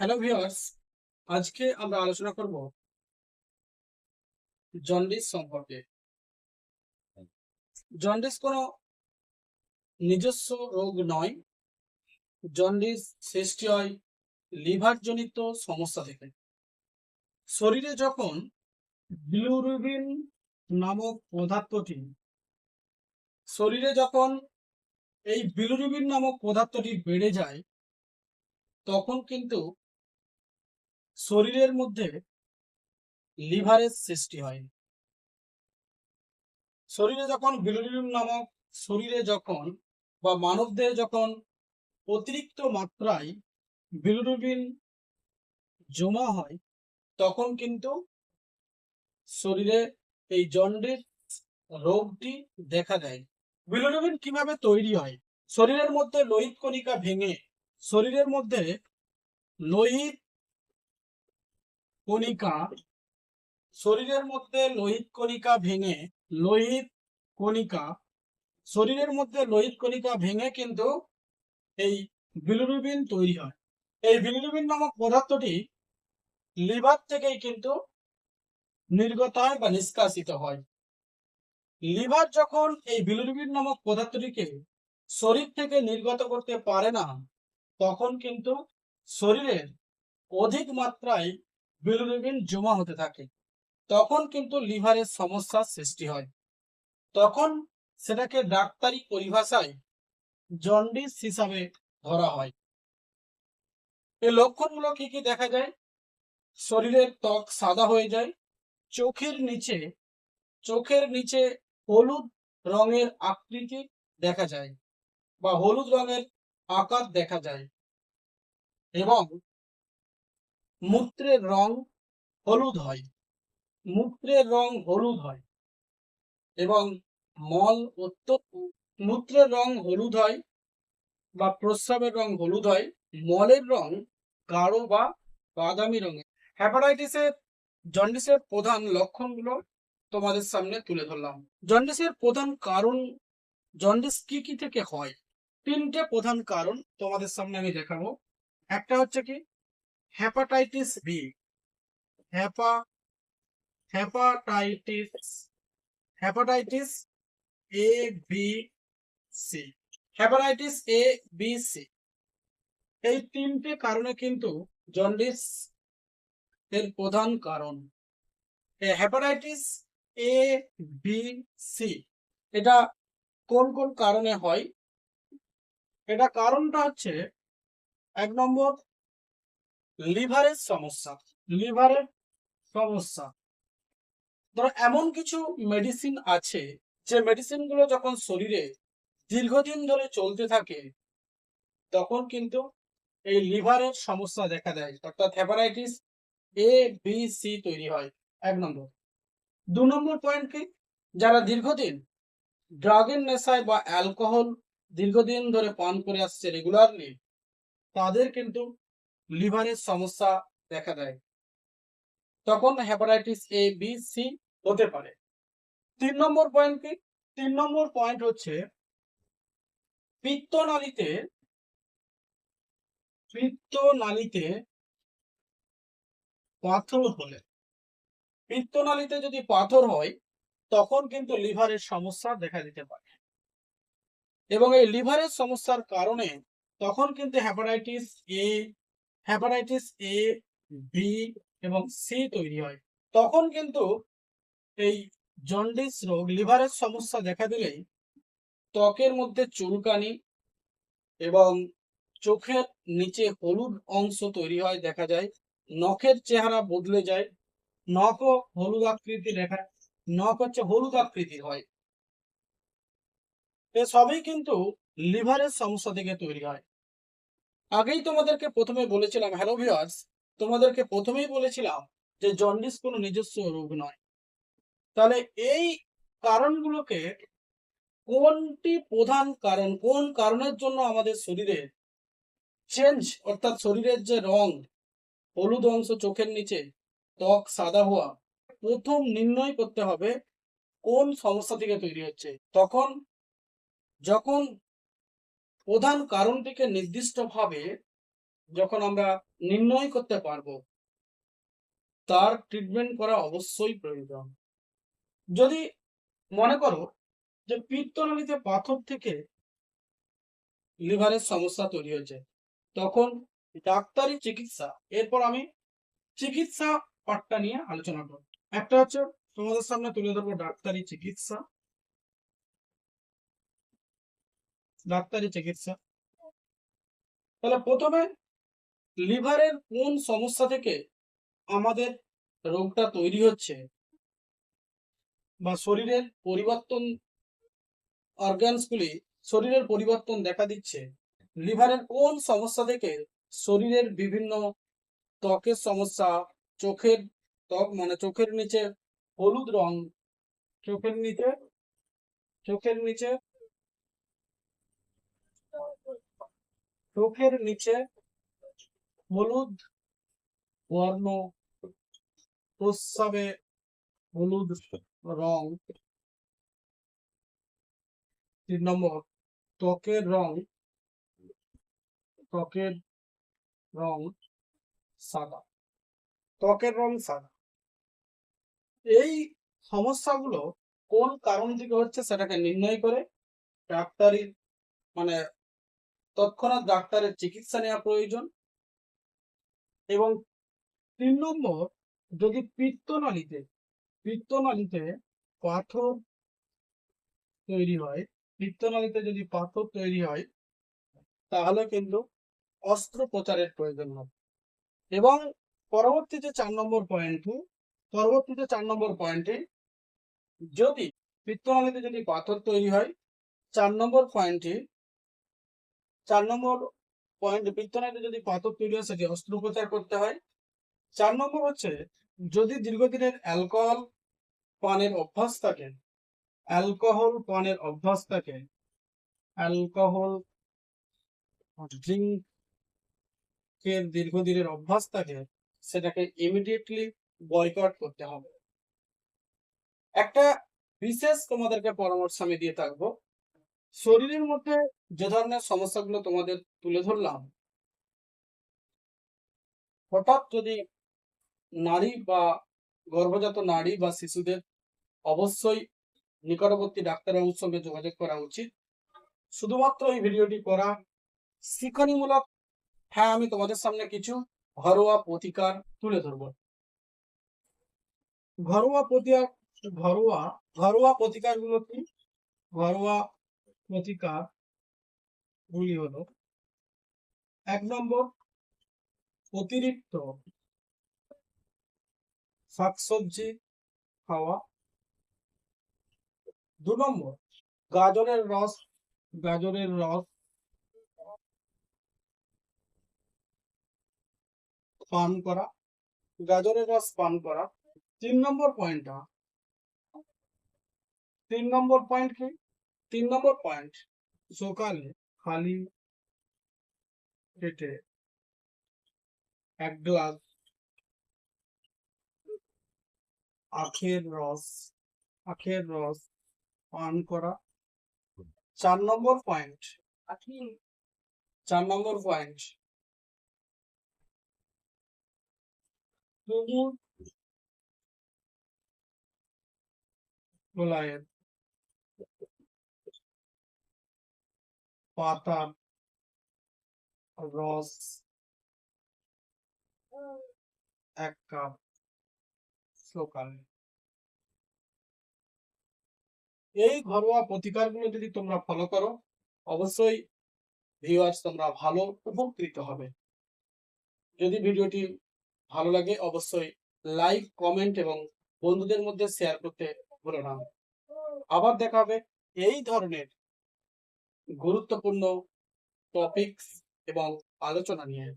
Hello viewers আজকে আমরা আলোচনা করব জন্ডিস সম্পর্কে। জন্ডিস কোনো নিজস্ব রোগ নয়। জন্ডিস সৃষ্টি হয় লিভার জনিত সমস্যা থেকে। শরীরে যখন বিলিরুবিন নামক পদার্থটি, শরীরে যখন এই বিলুরুবিন নামক পদার্থটি বেড়ে যায়, তখন কিন্তু শরীরের মধ্যে লিভারের সৃষ্টি হয়। শরীরে যখন বিলিরুবিন নামক শরীরে যখন বা মানবদেহে যখন অতিরিক্ত মাত্রায় বিলিরুবিন জমা হয়, তখন কিন্তু শরীরে এই জন্ডিস রোগটি দেখা দেয়। বিলিরুবিন কীভাবে তৈরি হয়? শরীরের মধ্যে লোহিত কণিকা ভেঙে শরীরের মধ্যে লোহিত কণিকা শরীরের মধ্যে লোহিত কণিকা ভেঙে, লোহিত কণিকা, শরীরের মধ্যে লোহিত কণিকা ভেঙে কিন্তু এই বিলিরুবিন তৈরি হয়। এই বিলিরুবিন নামক পদার্থটি লিভার থেকেই কিন্তু নির্গত হয় বা নিষ্কাশিত হয়। লিভার যখন এই বিলিরুবিন নামক পদার্থটিকে শরীর থেকে নির্গত করতে পারে না, তখন কিন্তু শরীরের অধিক মাত্রায় বিলিরুবিন জমা হতে থাকে। তখন কিন্তু লিভারের সমস্যার সৃষ্টি হয়। তখন সেটাকে ডাক্তারি পরিভাষায় জন্ডিস হিসাবে ধরা হয়। এই লক্ষণগুলো কি কি দেখা যায়? শরীরের ত্বক সাদা হয়ে যায়, চোখের নিচে চোখের নিচে হলুদ রঙের আকৃতি দেখা যায় বা হলুদ রঙের আকার দেখা যায় এবং মূত্রের রং হলুদ হয়। মূত্রের রং হলুদ হয় এবং মল অত্যন্ত, মূত্রের রং হলুদ হয় বা প্রস্রাবের রং হলুদ হয়, মলের রং গাঢ় বা বাদামি রঙের। হ্যাপাটাইটিসের জন্ডিসের প্রধান লক্ষণগুলো তোমাদের সামনে তুলে ধরলাম। জন্ডিসের প্রধান কারণ, জন্ডিস কি কি থেকে হয়? তিনটে প্রধান কারণ তোমাদের সামনে আমি দেখাবো। একটা হচ্ছে কি hepatitis B HEPA hepatitis hepatitis A B C hepatitis A B C এই তিনটে কারণে কিন্তু জন্ডিস এর প্রধান কারণ। হ্যাপাটাইটিস এ বি সি এটা কোন কোন কারণে হয়? এটা কারণটা হচ্ছে এক নম্বর লিভারের সমস্যা লিভারের সমস্যা। ধরো, এমন কিছু মেডিসিন আছে, যে মেডিসিনগুলো যখন শরীরে দীর্ঘদিন ধরে চলতে থাকে, তখন কিন্তু এই লিভারের সমস্যা দেখা দেয়। অর্থাৎ হেপাটাইটিস এ বি সি তৈরি হয়। এক নম্বর। দু নম্বর পয়েন্ট কি? যারা দীর্ঘদিন ড্রাগের নেশায় বা অ্যালকোহল দীর্ঘদিন ধরে পান করে আসছে রেগুলারলি তাদের কিন্তু লিভারের সমস্যা দেখা দেয়। তখন হেপাটাইটিস এ বি সি হতে পারে। তিন নম্বর পয়েন্ট কি? তিন নম্বর পয়েন্ট হচ্ছে পিত্তনালীতে পিত্তনালীতে পাথর হলে। পিত্তনালীতে যদি পাথর হয়, তখন কিন্তু লিভারের সমস্যা দেখা দিতে পারে। এবং এই লিভারের সমস্যার কারণে তখন কিন্তু hepatitis A hepatitis A B এবং সি তৈরি হয়। তখন কিন্তু এই জন্ডিস রোগ লিভারের সমস্যা দেখা দিলেই ত্বকের মধ্যে চুলকানি এবং চোখের নিচে হলুদ অংশ তৈরি হয় দেখা যায়। নখের চেহারা বদলে যায়। নখও হলুদ আকৃতি দেখা, নখ হচ্ছে হলুদ আকৃতির হয়। এ সবই কিন্তু লিভারের সমস্যা থেকে তৈরি হয়। আগেই তোমাদেরকে প্রথমে বলেছিলাম হ্যালো ভিউয়ার্স তোমাদেরকে প্রথমেই বলেছিলাম যে জন্ডিস কোনো নিজস্ব রোগ নয়। তাহলে এই কারণগুলোকে কোনটি প্রধান কারণ, কোন কারণের জন্য আমাদের শরীরে চেঞ্জ অর্থাৎ শরীরের যে রং, হলুদ অংশ চোখের নিচে, ত্বক সাদা হওয়া, প্রথম নির্ণয় করতে হবে কোন সমস্যা থেকে তৈরি হচ্ছে। তখন যখন প্রধান কারণটিকে নির্দিষ্টভাবে যখন আমরা নির্ণয় করতে পারব, তার ট্রিটমেন্ট করা অবশ্যই প্রয়োজন। যদি মনে করো যে পিত্তনালীতে পাথর থেকে লিভারের সমস্যা তৈরি হয়েছে, তখন ডাক্তারি চিকিৎসা, এরপর আমি চিকিৎসা পার্টটা নিয়ে আলোচনা করব। একটা হচ্ছে তোমাদের সামনে তুলে ধরবো ডাক্তারি চিকিৎসা। ডাক্তারি চিকিৎসা। তাহলে প্রথমে লিভারের কোন সমস্যা থেকে আমাদের রোগটা তৈরি হচ্ছে বা শরীরের পরিবর্তন অর্গানসগুলি শরীরের পরিবর্তন দেখা দিচ্ছে, লিভারের কোন সমস্যা থেকে শরীরের বিভিন্ন ত্বকের সমস্যা, চোখের ত্বক মানে চোখের নিচে হলুদ রং, চোখের নিচে চোখের নিচে চোখের নিচে হলুদ বর্ণ প্রস্রাবে হলুদ রং। তিন নম্বর, ত্বকের রং ত্বকের রং সাদা। ত্বকের রং সাদা। এই সমস্যাগুলো কোন কারণ থেকে হচ্ছে সেটাকে নির্ণয় করে? ডাক্তারি মানে তৎক্ষণাৎ ডাক্তারের চিকিৎসা নেওয়া প্রয়োজন। এবং তিন নম্বর, যদি পিত্তনালীতে পিত্তনালীতে পাথর তৈরি হয়, পিত্তনালীতে যদি পাথর তৈরি হয়, তাহলে কিন্তু অস্ত্রোপচারের প্রয়োজন হবে। এবং পরবর্তীতে চার নম্বর পয়েন্টে পরবর্তীতে চার নম্বর পয়েন্টে যদি পিত্তনালীতে যদি পাথর তৈরি হয়, চার নম্বর পয়েন্টে চার নম্বর পয়েন্ট পিত্তনালীতে যদি পাথর তৈরি হয়, সেটি অস্ত্রোপচার করতে হয়। চার নম্বর হচ্ছে, যদি দীর্ঘদিনের অ্যালকোহল পানের অভ্যাস থাকে, অ্যালকোহল পানের অভ্যাস থাকে, অ্যালকোহল ড্রিঙ্ক এর দীর্ঘদিনের অভ্যাস থাকে, সেটাকে ইমিডিয়েটলি বয়কট করতে হবে। একটা বিশেষ তোমাদেরকে পরামর্শ আমি দিয়ে থাকব শরীরের মধ্যে যে ধরনের সমস্যাগুলো তোমাদের তুলে ধরলাম, হঠাৎ যদি নারী বা গর্ভজাত নারী বা শিশুদের অবশ্যই নিকটবর্তী ডাক্তারবাবুর সঙ্গে যোগাযোগ করা উচিত। শুধুমাত্র এই ভিডিওটি করা শিক্ষণীমূলক হ্যাঁ আমি তোমাদের সামনে কিছু ঘরোয়া প্রতিকার তুলে ধরব। ঘরোয়া প্রতিকার, ঘরোয়া ঘরোয়া প্রতিকারগুলো কি? ঘরোয়া প্রতিকার গুলি হল এক নম্বর অতিরিক্ত শাকসবজি খাওয়া। দু নম্বর গাজরের রস গাজরের রস পান করা, গাজরের রস পান করা। তিন নম্বর পয়েন্টটা তিন নম্বর পয়েন্ট কি? তিন নম্বর পয়েন্ট সকালে খালি পেটে এক গ্লাস আখের রস আখের রস পান করা। চার নম্বর পয়েন্ট চার নম্বর পয়েন্ট তুমুল প্রলয়ের পাতা রস এক কাপ সকালে এই ঘরোয়া প্রতিকারগুলো যদি তোমরা ফলো করো, অবশ্যই ভিউয়ার্স তোমরা ভালো উপকৃত হবে। যদি ভিডিওটি ভালো লাগে, অবশ্যই লাইক কমেন্ট এবং বন্ধুদের মধ্যে শেয়ার করতে ভুলো না। আবার দেখা হবে এই ধরনের গুরুত্বপূর্ণ টপিকস এবং আলোচনা নিয়ে।